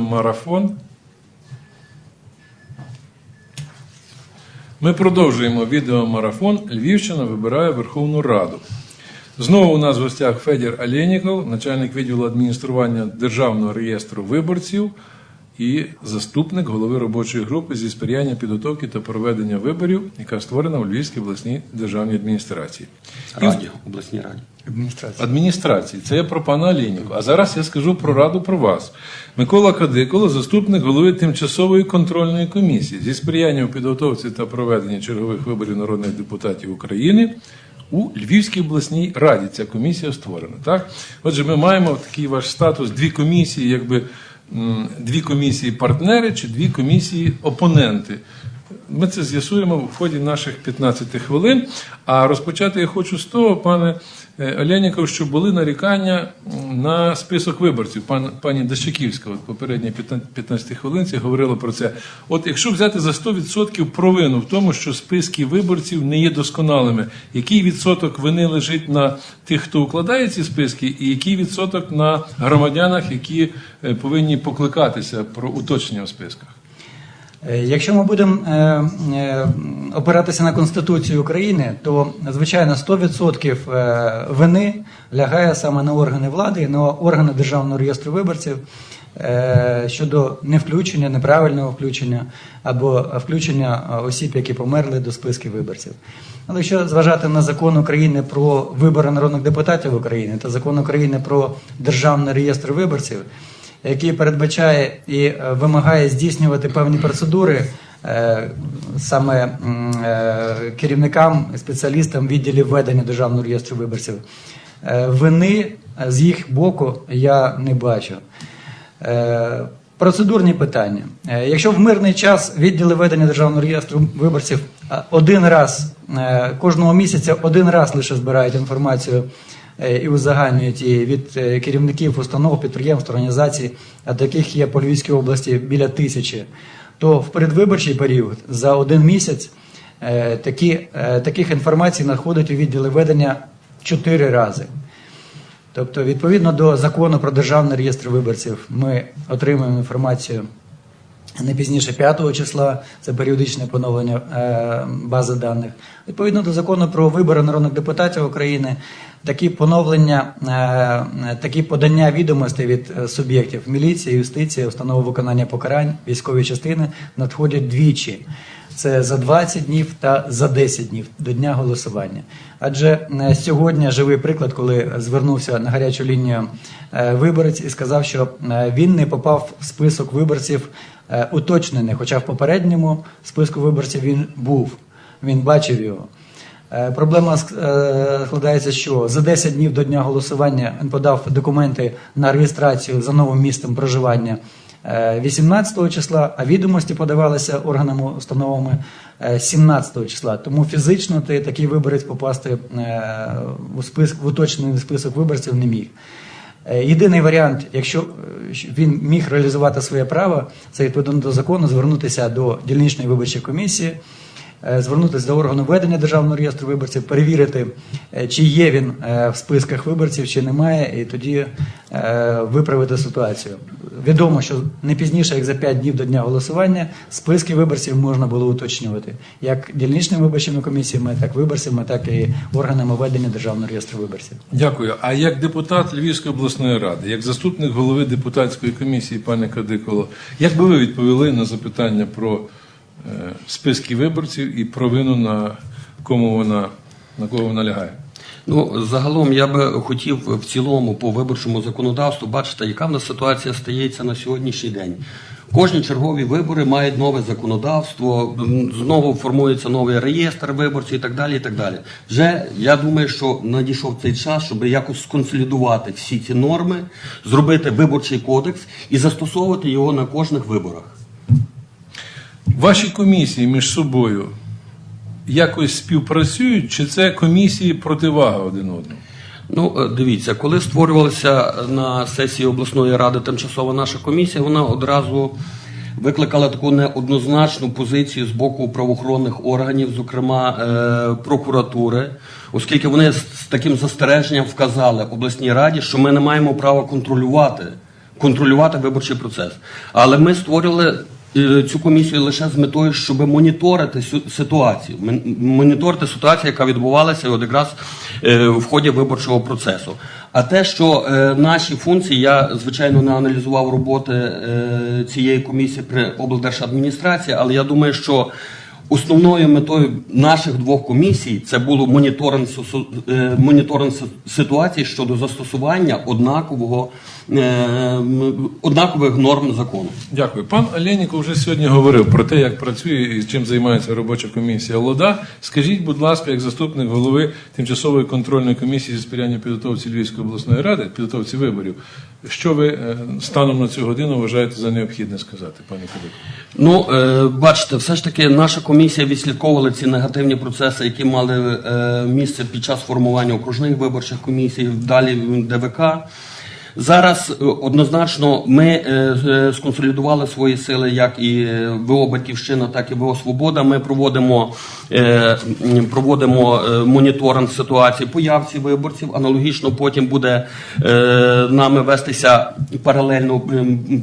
Марафон. Ми продовжуємо відеомарафон Львівщина вибирає Верховну Раду. Знову у нас в гостях Федір Алєніков, начальник відділу адміністрування Державного реєстру виборців і заступник голови робочої групи зі сприяння підготовки та проведення виборів, яка створена у Львівській обласній державній адміністрації. Раді, обласній раді. Адміністрація. адміністрації. Це я про пана Алєніку. А зараз я скажу про раду про вас. Микола Кадиколо, заступник голови тимчасової контрольної комісії зі сприяння у підготовці та проведенні чергових виборів народних депутатів України. У Львівській обласній раді ця комісія створена. Так? Отже, ми маємо такий ваш статус дві комісії, якби дві комісії партнери чи дві комісії опоненти. Ми це з'ясуємо в ході наших 15 хвилин. А розпочати я хочу з того, пане е, що були нарікання на список виборців. Пан, пані Дащаківська, от попередні 15 хвилинці говорила про це. От якщо взяти за 100% провину в тому, що списки виборців не є досконалими, який відсоток вини лежить на тих, хто укладає ці списки, і який відсоток на громадянах, які е, повинні покликатися про уточнення в списках? Е, Якщо ми будемо е, е, опиратися на Конституцію України, то звичайно 100% е, вини лягає саме на органи влади, і на органи Державного реєстру виборців щодо невключення, неправильного включення або включення осіб, які померли до списків виборців. Але якщо зважати на закон України про вибори народних депутатів України та закон України про Державний реєстр виборців, який передбачає і е, вимагає здійснювати певні процедури е, саме е, керівникам, спеціалістам відділів ведення державного реєстру виборців. Вини з їх боку я не бачу. Процедурні питання. Якщо в мирний час відділи ведення державного реєстру виборців один раз кожного місяця один раз лише збирають інформацію і узагальнюють її від е, керівників установ, підприємств, організацій, а таких є по Львівській області біля тисячі, то в передвиборчий період за один місяць е, такі, е, таких інформацій надходить у відділи ведення чотири рази. Тобто, відповідно до закону про державний реєстр виборців, ми отримуємо інформацію не пізніше 5 числа, це періодичне поновлення е, бази даних. Відповідно до закону про вибори народних депутатів України, такі поновлення, е, такі подання відомостей від е, суб'єктів міліції, юстиції, установи виконання покарань, військові частини надходять двічі. Це за 20 днів та за 10 днів до дня голосування. Адже сьогодні живий приклад, коли звернувся на гарячу лінію виборець і сказав, що він не попав в список виборців уточнений, хоча в попередньому списку виборців він був, він бачив його. Е, Проблема е, складається, що за 10 днів до дня голосування він подав документи на реєстрацію за новим місцем проживання е, 18 числа, а відомості подавалися органами установами е, 17 числа. Тому фізично ти такий виборець попасти е, у список в уточнений список виборців не міг. Е, Єдиний варіант, якщо е, він міг реалізувати своє право, це відповідно до закону звернутися до дільничної виборчої комісії, звернутися до органу ведення державного реєстру виборців, перевірити, е, чи є він е, в списках виборців, чи немає, і тоді е, виправити ситуацію. Відомо, що не пізніше, як за 5 днів до дня голосування, списки виборців можна було уточнювати як дільничними виборчими комісіями, так і виборцями, так і органами ведення державного реєстру виборців. Дякую. А як депутат Львівської обласної ради, як заступник голови депутатської комісії, пане Кадиколо, як би ви відповіли на запитання про е, списки виборців і про вину на кому вона на кого вона лягає? Ну, загалом я би хотів в цілому по виборчому законодавству бачити, яка в нас ситуація стається на сьогоднішній день. Кожні чергові вибори мають нове законодавство, знову формується новий реєстр виборців і так далі. і так далі. Вже я думаю, що надійшов цей час, щоб якось сконсолідувати всі ці норми, зробити виборчий кодекс і застосовувати його на кожних виборах. Ваші комісії між собою якось співпрацюють, чи це комісії противага один одному? Ну, е, дивіться, коли створювалася на сесії обласної ради тимчасова наша комісія, вона одразу викликала таку неоднозначну позицію з боку правоохоронних органів, зокрема е, прокуратури, оскільки вони з таким застереженням вказали обласній раді, що ми не маємо права контролювати контролювати виборчий процес. Але ми створили е, цю комісію лише з метою, щоб моніторити ситуацію, моніторити ситуацію, яка відбувалася от якраз е, в ході виборчого процесу. А те, що е, наші функції, я звичайно не аналізував роботи е, цієї комісії при облдержадміністрації, але я думаю, що Основною метою наших двох комісій це було моніторинг, е, моніторинг ситуації щодо застосування однакового, е, однакових норм закону. Дякую. Пан Оленіков вже сьогодні говорив про те, як працює і чим займається робоча комісія ЛОДА. Скажіть, будь ласка, як заступник голови тимчасової контрольної комісії зі сприяння підготовці Львівської обласної ради, підготовці виборів, що ви е, станом на цю годину вважаєте за необхідне сказати, пане Кадик? Ну, бачите, все ж таки наша комісія відслідковувала ці негативні процеси, які мали е, місце під час формування окружних виборчих комісій, далі ДВК. Зараз е, однозначно ми е, сконсолідували свої сили, як і ВО Батьківщина, так і ВО Свобода. Ми проводимо, проводимо моніторинг ситуації по явці виборців. Аналогічно потім буде нами вестися паралельно,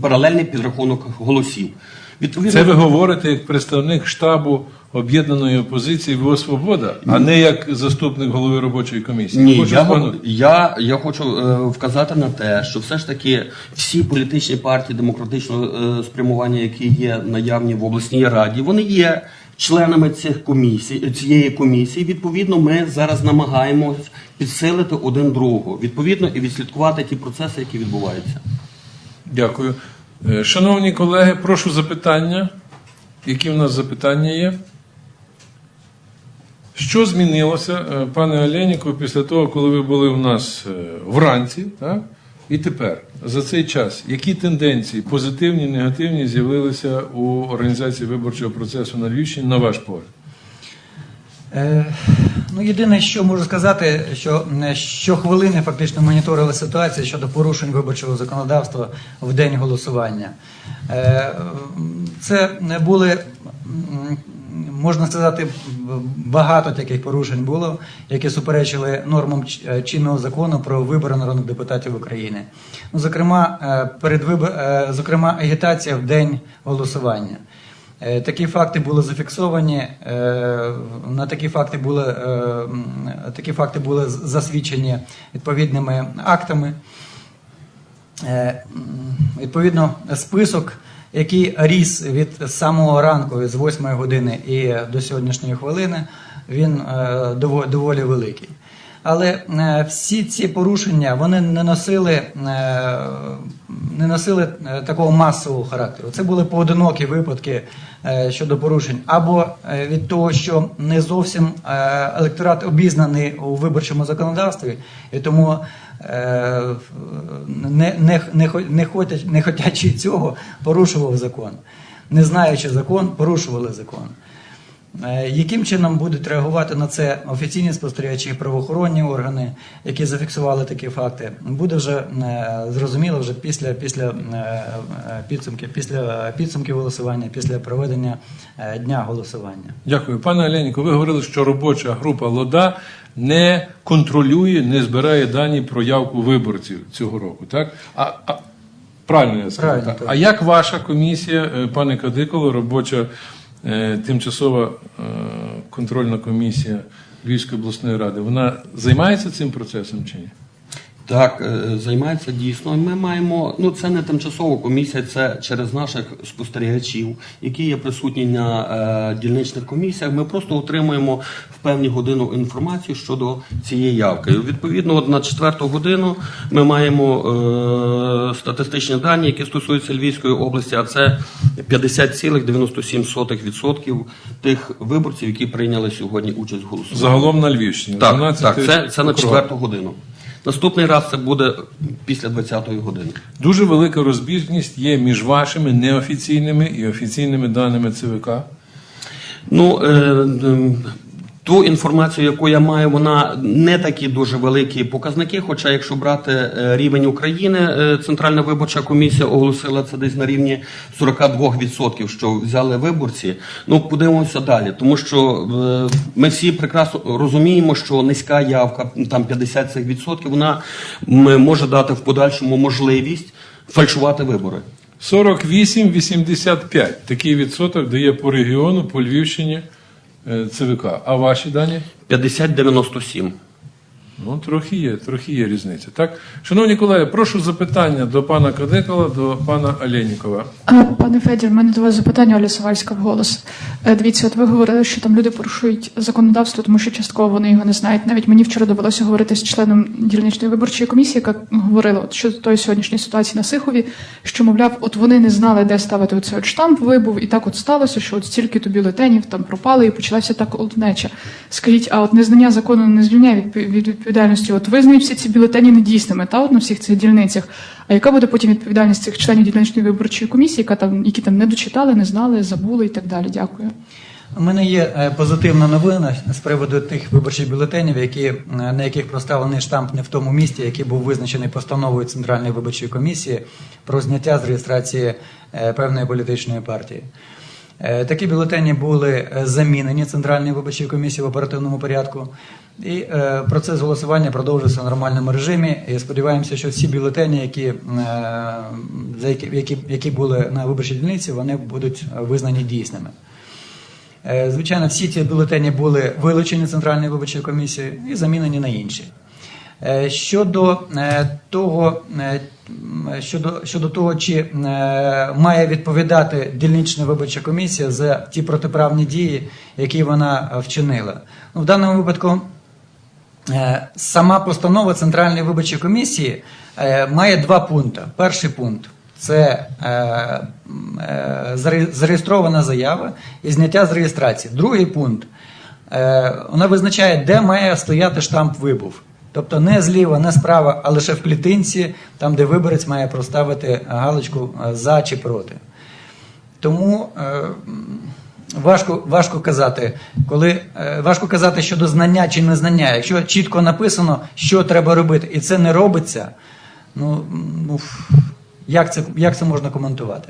паралельний підрахунок голосів. Відповідно, Це ви говорите як представник штабу об'єднаної опозиції ВО Свобода, а не як заступник голови робочої комісії. Ні, Хочу я, пану- я, я хочу е, вказати на те, що все ж таки всі політичні партії демократичного е, спрямування, які є наявні в обласній раді, вони є членами цих комісій, цієї комісії. Відповідно, ми зараз намагаємось підсилити один другого, відповідно, і відслідкувати ті процеси, які відбуваються. Дякую. Е, Шановні колеги, прошу запитання. Які в нас запитання є? Що змінилося, е, пане Оленіку, після того, коли ви були у нас е, вранці, так? і тепер, за цей час, які тенденції, позитивні, негативні, з'явилися у організації виборчого процесу на Львівщині, на ваш погляд? Ну, єдине, що можу сказати, що е, щохвилини фактично моніторили ситуацію щодо порушень виборчого законодавства в день голосування. Е, Це не були, можна сказати, багато таких порушень було, які суперечили нормам е, чинного закону про вибори народних депутатів України. Ну, зокрема, перед вибор, зокрема, агітація в день голосування. Е, Такі факти були зафіксовані. е, На такі факти були, е, такі факти були засвідчені відповідними актами. Відповідно, список, який ріс від самого ранку, з 8 години і до сьогоднішньої хвилини, він доволі великий. Але всі ці порушення вони не носили, не носили такого масового характеру. Це були поодинокі випадки щодо порушень, або е, від того, що не зовсім е, електорат обізнаний у виборчому законодавстві, і тому е, не, не, не, не, хотять, не хотячи цього, порушував закон. Не знаючи закон, порушували закон. Е, Яким чином будуть реагувати на це офіційні спостерігачі, і правоохоронні органи, які зафіксували такі факти, буде вже е, зрозуміло вже після, після е, підсумків, після підсумків голосування, після проведення дня голосування. Дякую. Пане Оленіку, ви говорили, що робоча група ЛОДА не контролює, не збирає дані про явку виборців цього року. Так? А, а, правильно я сказав. Правильно, так. так. А як ваша комісія, пане Кадиколо, робоча тимчасова е, контрольна комісія Львівської обласної ради, вона займається цим процесом чи ні? Так, е, займається дійсно. Ми маємо, ну це не тимчасова комісія, це через наших спостерігачів, які є присутні на е, дільничних комісіях. Ми просто отримуємо в певні годину інформацію щодо цієї явки. І, Відповідно, от на четверту годину ми маємо е, статистичні дані, які стосуються Львівської області, а це 50,97% тих виборців, які прийняли сьогодні участь в голосуванні. Загалом на Львівщині. Так, 12 так це, це на четверту годину. Наступний раз це буде після 20-ї години. Дуже велика розбіжність є між вашими неофіційними і офіційними даними ЦВК. Ну, е, ту інформацію, яку я маю, вона не такі дуже великі показники. Хоча, якщо брати е, рівень України, е, Центральна виборча комісія оголосила це десь на рівні 42%, що взяли виборці. Ну, подивимося далі, тому що е, ми всі прекрасно розуміємо, що низька явка, там 50% вона може дати в подальшому можливість фальшувати вибори. 48-85. Такий відсоток дає по регіону, по Львівщині ЦВК. А ваші дані? 50-97. Ну, трохи є, трохи є різниця. Так, шановні колеги, прошу запитання до пана Кадекала, до пана Оленікова. Пане Федір, в мене до вас запитання Оля Савальська в голос. Е, Дивіться, от ви говорили, що там люди порушують законодавство, тому що частково вони його не знають. Навіть мені вчора довелося говорити з членом дільничної виборчої комісії, яка говорила от щодо тої сьогоднішньої ситуації на Сихові, що мовляв, от вони не знали, де ставити оцей от штамп вибув, і так от сталося, що от стільки то бюлетенів там пропали, і почалася так олднеча. Скажіть, а от незнання закону не звільняє від, від відповідальності? От визнають всі ці бюлетені недійсними, та от на всіх цих дільницях. А яка буде потім відповідальність цих членів дільничної виборчої комісії, яка там, які там не дочитали, не знали, забули і так далі? Дякую. У мене є е, позитивна новина з приводу тих виборчих бюлетенів, які, е, на яких проставлений штамп не в тому місці, який був визначений постановою Центральної виборчої комісії про зняття з реєстрації е, певної політичної партії. Такі бюлетені були замінені Центральною виборчою комісією в оперативному порядку. І е, процес голосування продовжився в нормальному режимі. І сподіваємося, що всі бюлетені, які, е, які, які, були на виборчій дільниці, вони будуть визнані дійсними. Е, Звичайно, всі ці бюлетені були вилучені Центральною виборчою комісією і замінені на інші. Щодо того, щодо, щодо того, чи має відповідати дільнична виборча комісія за ті протиправні дії, які вона вчинила. Ну, в даному випадку Сама постанова Центральної виборчої комісії е, має два пункти. Перший пункт це е, е, зареєстрована заява і зняття з реєстрації. Другий пункт е, вона визначає, де має стояти штамп вибув. Тобто не зліва, не справа, а лише в клітинці, там, де виборець має проставити галочку е, за чи проти. Тому е, важко, важко казати, коли е, важко казати щодо знання чи незнання. Якщо чітко написано, що треба робити, і це не робиться, ну, ну як це, як це можна коментувати?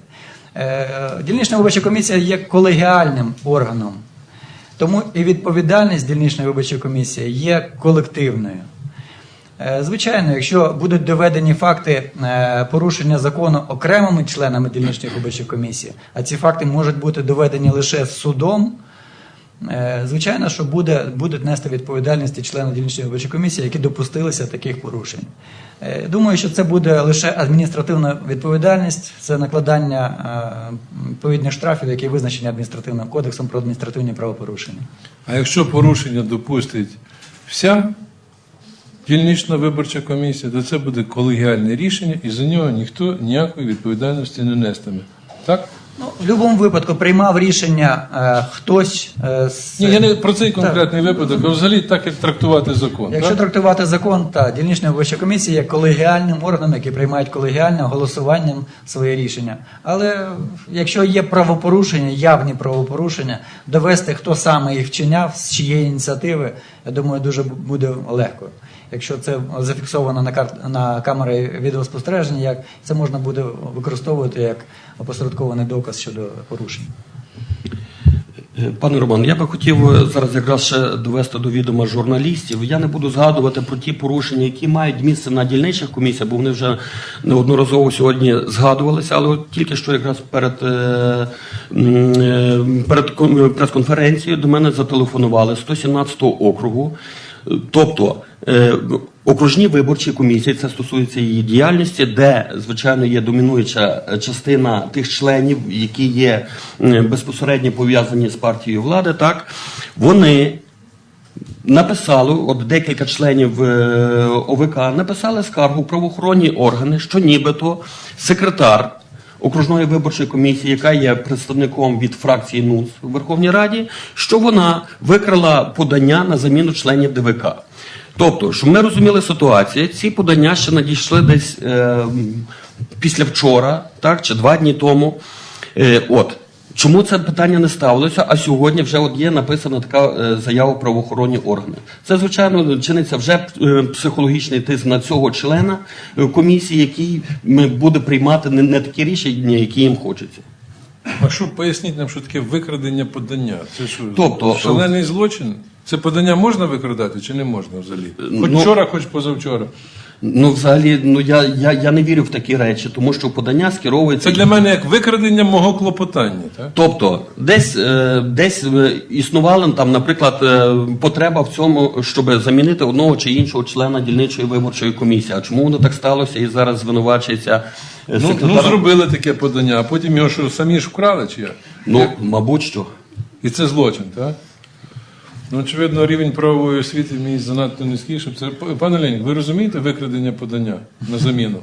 Е, дільнична виборча комісія є колегіальним органом, тому і відповідальність дільничної виборчої комісії є колективною. Е, Звичайно, якщо будуть доведені факти е, порушення закону окремими членами дільничної виборчої комісії, а ці факти можуть бути доведені лише судом, е, звичайно, що буде, будуть нести відповідальність члени дільничної виборчої комісії, які допустилися таких порушень. Думаю, що це буде лише адміністративна відповідальність, це накладання відповідних штрафів, які визначені адміністративним кодексом про адміністративні правопорушення. А якщо порушення допустить вся дільнична виборча комісія, то це буде колегіальне рішення, і за нього ніхто ніякої відповідальності не нестиме. Так? Ну, в будь-якому випадку приймав рішення е, хтось е, з Ні, я не про цей конкретний випадок, а взагалі так, як трактувати закон. Якщо так? трактувати закон, та дільнична виборча комісія є колегіальним органом, який приймають колегіальним голосуванням своє рішення. Але якщо є правопорушення, явні правопорушення, довести, хто саме їх вчиняв, з чиєї ініціативи, я думаю, дуже буде легко. Якщо це зафіксовано на кар... на камери відеоспостереження, як це можна буде використовувати як опосередкований доказ щодо порушень. Пане Роман, я би хотів зараз якраз ще довести до відома журналістів. Я не буду згадувати про ті порушення, які мають місце на дільничних комісіях, бо вони вже неодноразово сьогодні згадувалися. Але от тільки що якраз перед, е, е, перед кон- прес-конференцією до мене зателефонували з 117 округу. Тобто окружні виборчі комісії, це стосується її діяльності, де звичайно є домінуюча е, частина тих членів, які є е, безпосередньо пов'язані з партією влади, так вони написали, от декілька членів е, ОВК написали скаргу в правоохоронні органи, що нібито секретар окружної виборчої комісії, яка є представником від фракції НУС у Верховній Раді, що вона викрила подання на заміну членів ДВК. Тобто, щоб ми розуміли ситуацію, ці подання ще надійшли десь е, після вчора, так, чи два дні тому. Е, от. Чому це питання не ставилося, а сьогодні вже от є написана така е, заява правоохоронні органи. Це, звичайно, чиниться вже е, психологічний тиск на цього члена е, комісії, який буде приймати не, не такі рішення, які їм хочеться. А що поясніть нам, що таке викрадення подання? Це що, Тобто, шалений злочин? Це подання можна викрадати чи не можна взагалі? Хоч ну- вчора, хоч позавчора. Ну, взагалі, ну я, я, я не вірю в такі речі, тому що подання скеровується. Це для мене як викрадення мого клопотання. Так? Тобто, десь, е, десь е, існувала там, наприклад, е, потреба в цьому, щоб замінити одного чи іншого члена дільничої виборчої комісії. А чому воно так сталося і зараз звинувачується е, Ну, ну, зробили таке подання, а потім його що самі ж вкрали, чи як? Ну, мабуть, що. І це злочин, так? Ну, очевидно, рівень правової освіти мій занадто низький, щоб це. Пане Ленік, ви розумієте викрадення подання на заміну?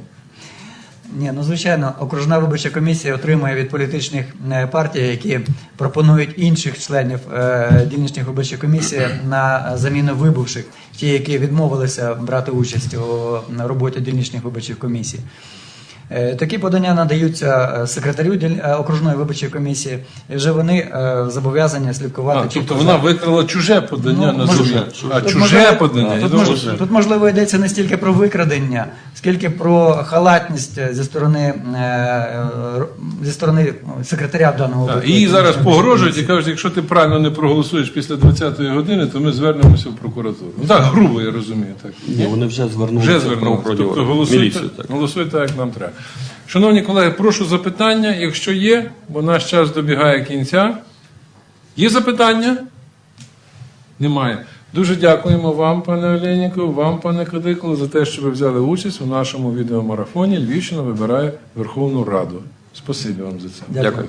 Ні, ну звичайно, окружна виборча комісія отримує від політичних е, партій, які пропонують інших членів е, дільничних виборчих комісій на заміну вибувших, ті, які відмовилися брати участь у роботі дільничних виборчих комісій. Е, Такі подання надаються е, секретарю діль- е, окружної виборчої комісії, і вже вони зобов'язані слідкувати. А, тобто вона викрала чуже подання Ну, на заміну. А Тут чуже можливо- подання. Тут, мож- тут, можливо йдеться не стільки про викрадення, скільки про халатність зі сторони зі сторони секретаря даного Так. Їй зараз погрожують і кажуть, якщо ти правильно не проголосуєш після 20-ї години, то ми звернемося в прокуратуру. Ну так, грубо я розумію. Так. Ні, вони вже звернулися Вже в звернулися. Тобто голосуйте, Міліцію, так. голосуйте, як нам треба. Шановні колеги, прошу запитання, якщо є, бо наш час добігає кінця. Є запитання? Немає. Дуже дякуємо вам, пане Оленіку, вам, пане Кадикло, за те, що ви взяли участь у нашому відеомарафоні Львівщина вибирає Верховну Раду. Спасибі вам за це. Дякую.